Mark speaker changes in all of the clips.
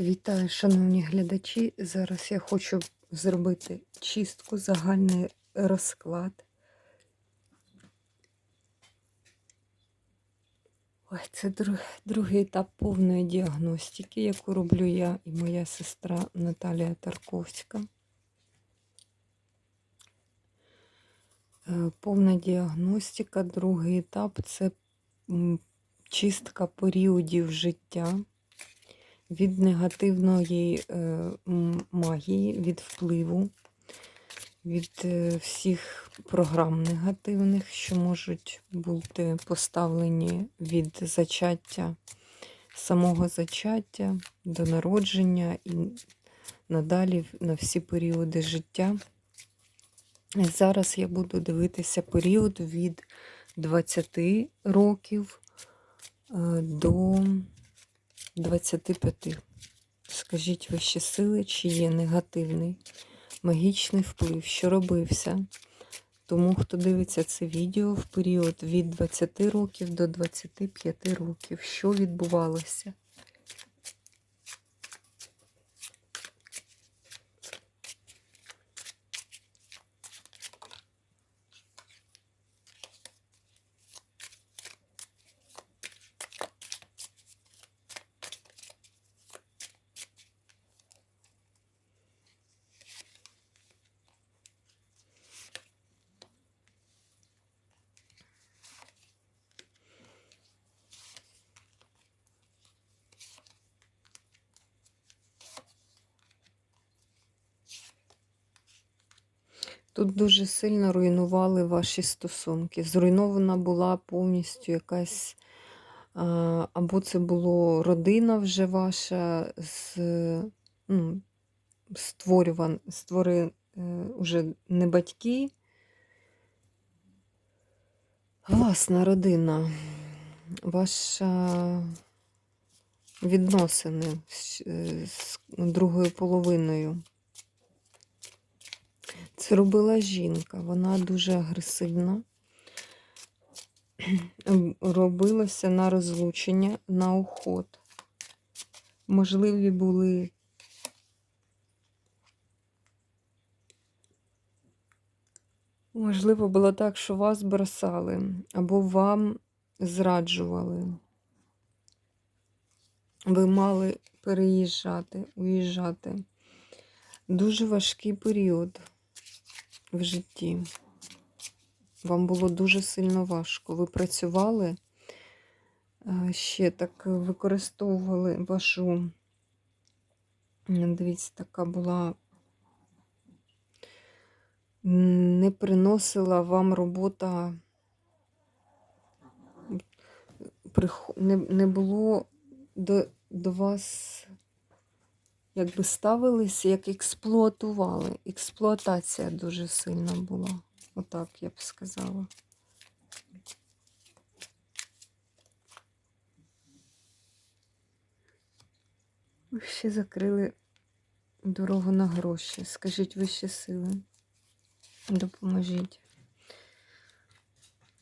Speaker 1: Вітаю, шановні глядачі. Зараз я хочу зробити чистку, загальний розклад. Ой, це друг, другий етап повної діагностики, яку роблю я і моя сестра Наталія Тарковська. Е, Повна діагностика, другий етап це чистка періодів життя від негативної е, магії, від впливу, від е, всіх програм негативних, що можуть бути поставлені від зачаття, самого зачаття до народження і надалі на всі періоди життя. Зараз я буду дивитися період від 20 років е, до 25. Скажіть вищі сили, чи є негативний магічний вплив, що робився. Тому, хто дивиться це відео в період від 20 років до 25 років, що відбувалося? Тут дуже сильно руйнували ваші стосунки. Зруйнована була повністю якась, або це було родина вже ваша, з, ну, створюван, створи, е, уже не батьки. Власна родина, ваша відносини з, е, з другою половиною. Це робила жінка, вона дуже агресивна. Робилося на розлучення, на уход. Можливі були можливо було так, що вас бросали, або вам зраджували. Ви мали переїжджати, уїжджати. Дуже важкий період в житті. Вам було дуже сильно важко. Ви працювали, е, ще так використовували вашу, дивіться, така була, не приносила вам робота, не, було до, до вас якби ставилися, як експлуатували. Експлуатація дуже сильна була. Отак я б сказала. Ви ще закрили дорогу на гроші. Скажіть вищі сили. Допоможіть.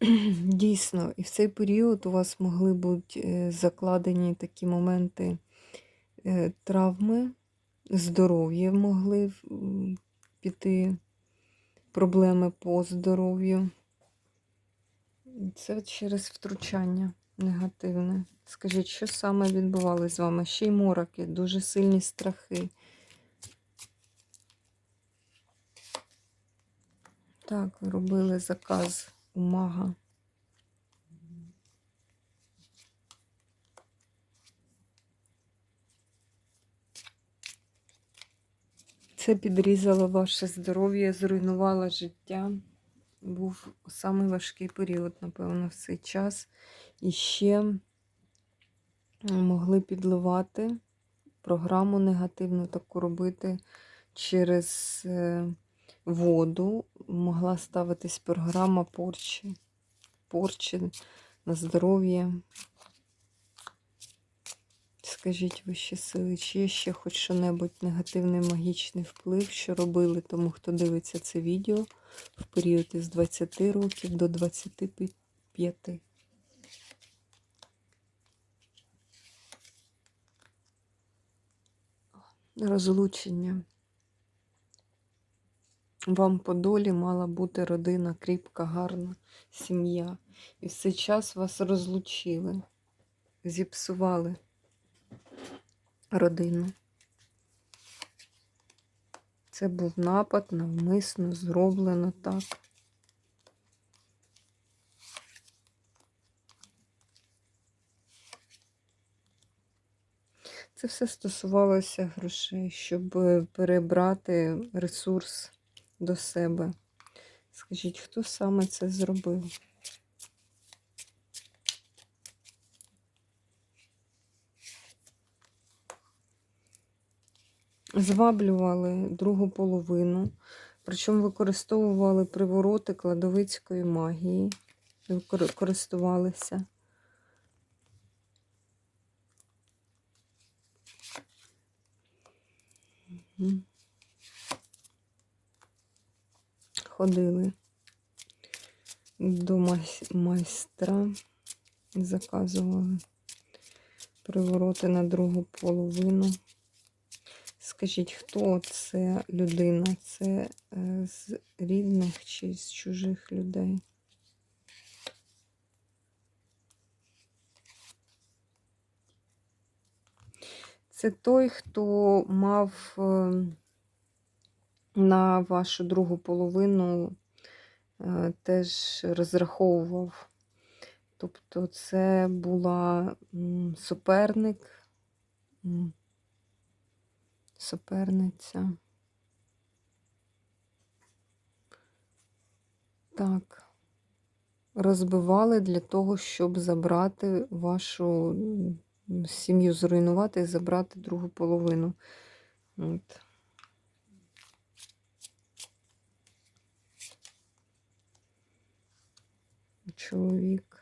Speaker 1: Дійсно, і в цей період у вас могли бути е, закладені такі моменти травми, здоров'я могли піти проблеми по здоров'ю. Це через втручання негативне. Скажіть, що саме відбувалося з вами? Ще й мороки, дуже сильні страхи. Так, робили заказ у мага. Це підрізало ваше здоров'я, зруйнувало життя. Був самий важкий період, напевно, в цей час. І ще могли підливати програму негативну таку робити через е, воду. Могла ставитись програма порчі, порчі на здоров'я. Скажіть вищі сили, чи є ще хоч що-небудь негативний магічний вплив, що робили тому, хто дивиться це відео в період із 20 років до 25. розлучення. Вам по долі мала бути родина кріпка, гарна сім'я. І в цей час вас розлучили, зіпсували родину. Це був напад навмисно, зроблено так. Це все стосувалося грошей, щоб е, перебрати ресурс до себе. Скажіть, хто саме це зробив? Зваблювали другу половину, причому використовували привороти кладовицької магії, користувалися. Ходили до май- майстра, заказували привороти на другу половину. Скажіть, хто це людина? Це е, з рідних чи з чужих людей? Це той, хто мав е, на вашу другу половину е, теж розраховував. Тобто це була суперник, суперниця. Так. Розбивали для того, щоб забрати вашу сім'ю, зруйнувати і забрати другу половину. От. Чоловік.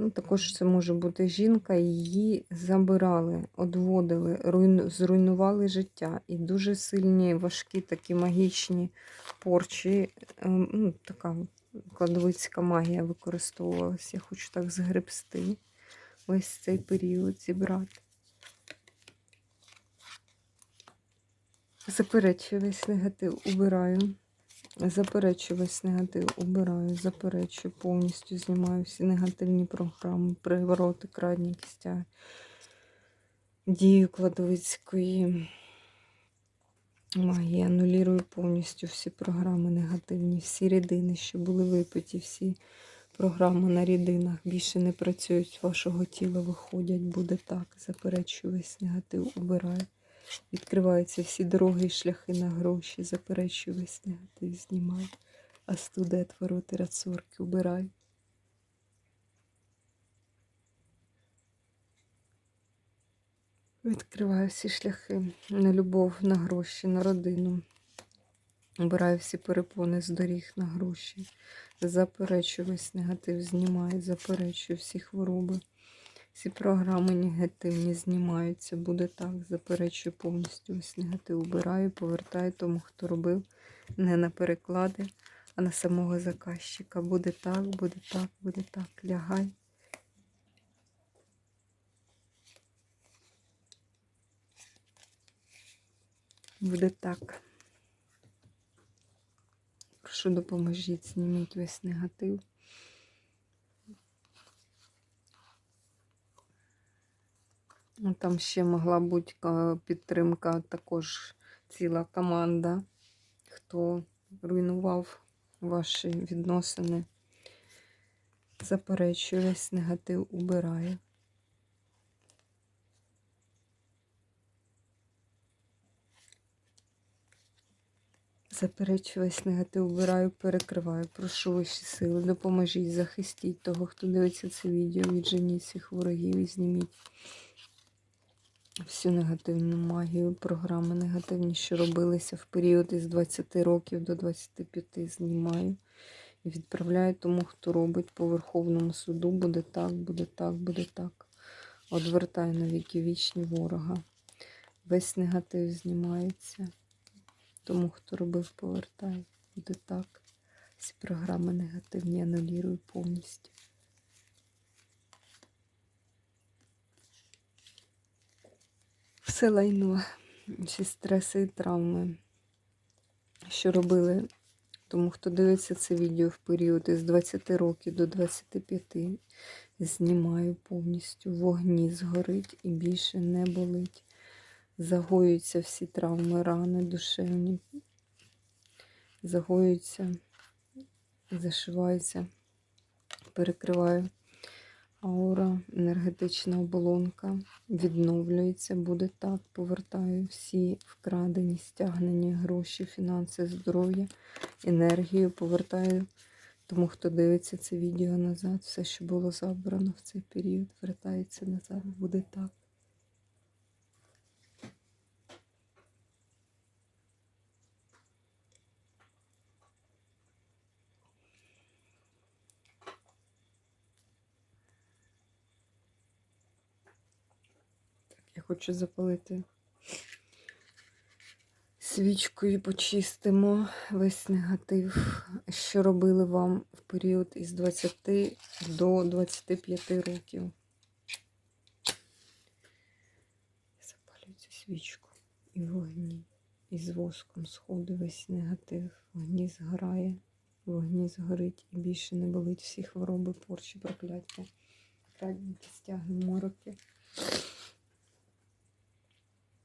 Speaker 1: Ну, також це може бути жінка, її забирали, одводили, руйну- зруйнували життя. І дуже сильні, важкі такі магічні порчі. ем, Ну, така кладовицька магія використовувалася. Я хочу так згребсти весь цей період зібрати. Заперечую весь негатив, убираю. Заперечую весь негатив, убираю, заперечую, повністю знімаю всі негативні програми, привороти, крадні кістя, дію кладовицької магії. Анулірую повністю всі програми негативні, всі рідини, що були випиті, всі програми на рідинах більше не працюють вашого тіла, виходять, буде так. Заперечую весь негатив, убираю. Відкриваються всі дороги і шляхи на гроші, заперечую весь негатив, знімаю. А студе твороти рацорки убираю. Відкриваю всі шляхи на любов, на гроші, на родину. Убираю всі перепони з доріг на гроші. Заперечую весь негатив, знімаю, заперечую всі хвороби. Всі програми негативні знімаються. Буде так. Заперечую повністю весь негатив. Убираю, повертаю тому, хто робив не на переклади, а на самого заказчика. Буде так, буде так, буде так. Лягай. Буде так. Прошу допоможіть, зніміть весь негатив. Ну, Там ще могла бути е, підтримка, також ціла команда, хто руйнував ваші відносини. Заперечую, весь негатив убираю. Заперечую весь негатив, убираю, перекриваю. Прошу ваші сили, допоможіть, захистіть того, хто дивиться це відео, відженіть всіх ворогів і зніміть всю негативну магію, програми негативні, що робилися в період із 20 років до 25 знімаю. І відправляю тому, хто робить по Верховному суду. Буде так, буде так, буде так. Одвертаю на віки вічні ворога. Весь негатив знімається. Тому, хто робив, повертаю. Буде так. Всі програми негативні анулірую повністю. Все лайно, всі стреси і травми, що робили. Тому хто дивиться це відео в період із 20 років до 25, знімаю повністю. Вогні згорить і більше не болить. Загоюються всі травми, рани душевні. Загоюються, зашиваються, перекриваю. Аура, енергетична оболонка відновлюється, буде так. Повертаю всі вкрадені, стягнені гроші, фінанси, здоров'я, енергію. Повертаю тому, хто дивиться це відео назад. Все, що було забрано в цей період, вертається назад. Буде так. Хочу запалити свічкою почистимо весь негатив, що робили вам в період із 20 до 25 років. Я запалюю цю свічку і вогні, і з воском сходить весь негатив. Вогні згорає, вогні згорить і більше не болить всі хвороби, порчі, прокляття, крадніки, стяги, мороки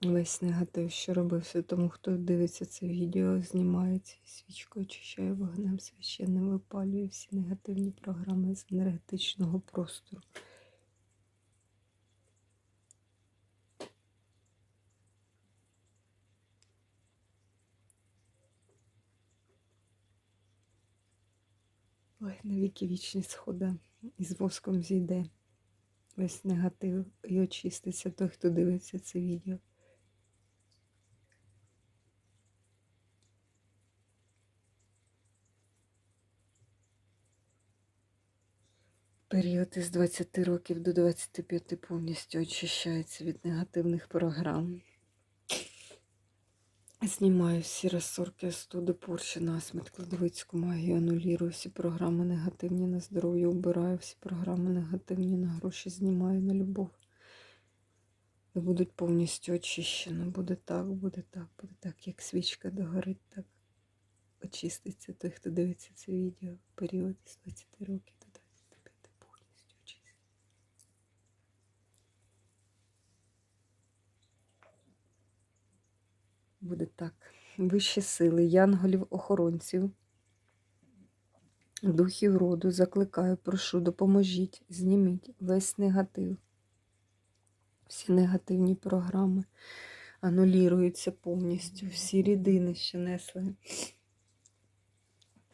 Speaker 1: весь негатив, що робився тому, хто дивиться це відео, знімає цією свічкою, очищає вогнем священним, випалює всі негативні програми з енергетичного простору. Ой, навіки вічні схода із воском зійде весь негатив і очиститься той, хто дивиться це відео. Період із 20 років до 25 повністю очищається від негативних програм. Знімаю всі розсорки, студи, порчі, насмерть, кладовицьку магію, анулірую всі програми негативні на здоров'я, убираю всі програми негативні на гроші, знімаю на любов. І будуть повністю очищені. Буде так, буде так, буде так, як свічка догорить, так очиститься той, хто дивиться це відео період з 20 років до 25 повністю очиститься. Буде так. Вищі сили, янголів, охоронців, духів роду, закликаю, прошу, допоможіть, зніміть весь негатив. Всі негативні програми анулюються повністю. Всі рідини, що несли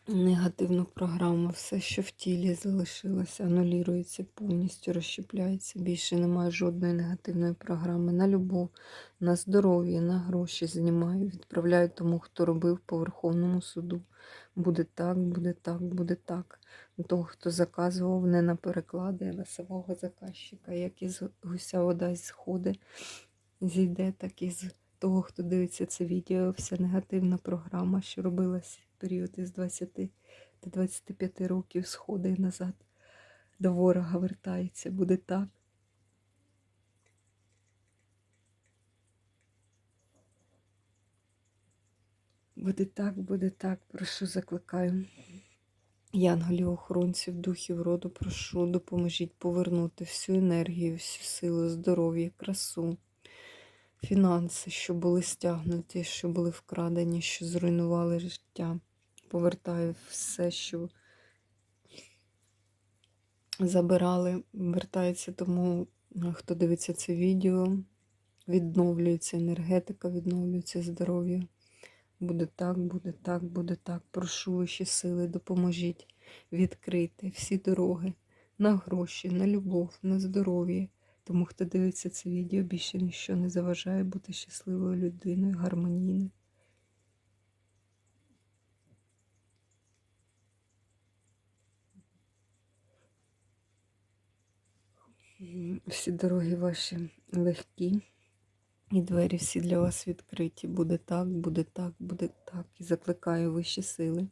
Speaker 1: негативну програму, все, що в тілі залишилося, анулюється повністю, розщепляється. Більше немає жодної негативної програми. На любов, на здоров'я, на гроші знімаю, відправляю тому, хто робив по Верховному суду. Буде так, буде так, буде так. Того, хто заказував не на переклади, а на самого заказчика, як із гуся вода сходить, зійде, так і з того, хто дивиться це відео, вся негативна програма, що робилася в період із 20 до 25 років, сходить назад. До ворога вертається, буде так. Буде так, буде так, прошу, закликаю. Янголів, охоронців, духів роду, прошу, допоможіть повернути всю енергію, всю силу, здоров'я, красу, фінанси, що були стягнуті, що були вкрадені, що зруйнували життя. Повертаю все, що забирали, вертається тому, хто дивиться це відео, відновлюється енергетика, відновлюється здоров'я. Буде так, буде так, буде так. Прошу вищі сили, допоможіть відкрити всі дороги на гроші, на любов, на здоров'я. Тому хто дивиться це відео, більше ніщо не заважає бути щасливою людиною, гармонійною. Всі дороги ваші легкі. І двері всі для вас відкриті. Буде так, буде так, буде так. І закликаю вищі сили.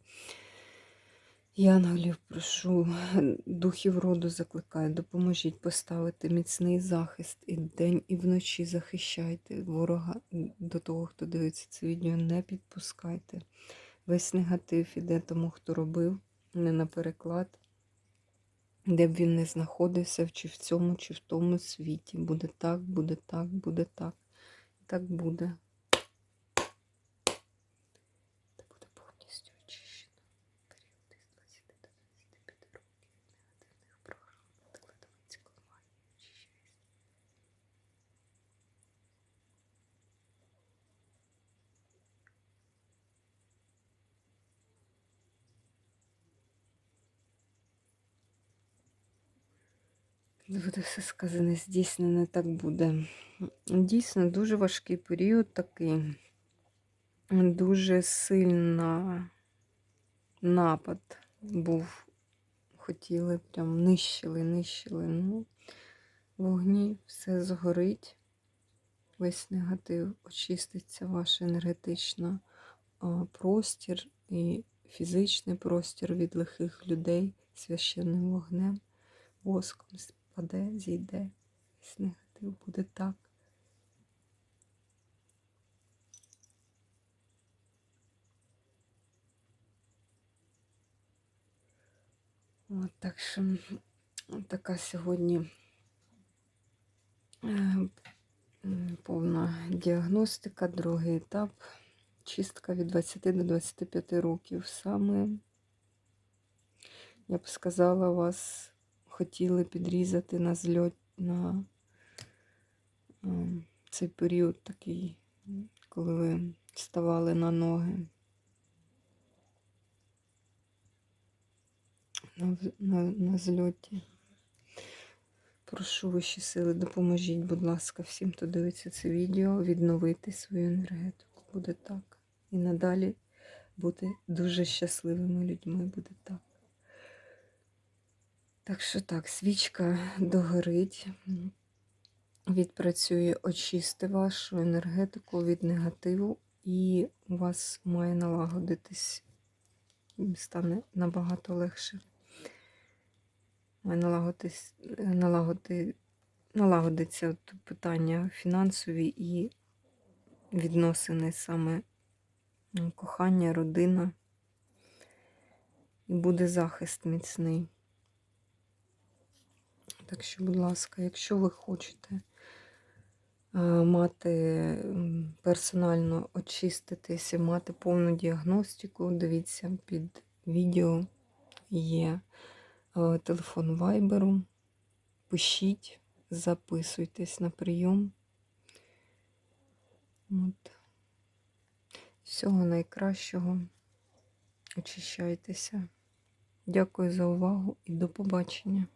Speaker 1: Янголів, прошу, духів роду закликаю, допоможіть поставити міцний захист і день, і вночі захищайте ворога до того, хто дивиться це відео, не підпускайте. Весь негатив іде тому, хто робив, не на переклад, де б він не знаходився, чи в цьому, чи в тому світі. Буде так, буде так, буде так. Так буде. Та буде повністю очищено. Період із 20 до 25 років негативних програм, теледовиць, команді, очищається. Буде все сказане, здійснене так буде. Дійсно, дуже важкий період такий. Дуже сильна напад був. Хотіли прям нищили, нищили. Ну, вогні все згорить. Весь негатив очиститься, ваш енергетична а, простір і фізичний простір від лихих людей священним вогнем, воском спаде, зійде. Весь негатив буде так. От, так що така сьогодні е, повна діагностика, другий етап. Чистка від 20 до 25 років. Саме, я б сказала, вас хотіли підрізати на зльот на е, цей період такий, коли ви ставали на ноги. на, на, на зльоті. Прошу вищі сили, допоможіть, будь ласка, всім, хто дивиться це відео, відновити свою енергетику. Буде так. І надалі бути дуже щасливими людьми. Буде так. Так що так, свічка догорить, відпрацює, очисти вашу енергетику від негативу, і у вас має налагодитись, стане набагато легше має налагодитись, налагоди, налагодиться питання фінансові і відносини саме кохання, родина. І буде захист міцний. Так що, будь ласка, якщо ви хочете е, мати персонально очиститися, мати повну діагностику, дивіться під відео є е, телефон вайберу. Пишіть, записуйтесь на прийом. От. Всього найкращого. Очищайтеся. Дякую за увагу і до побачення.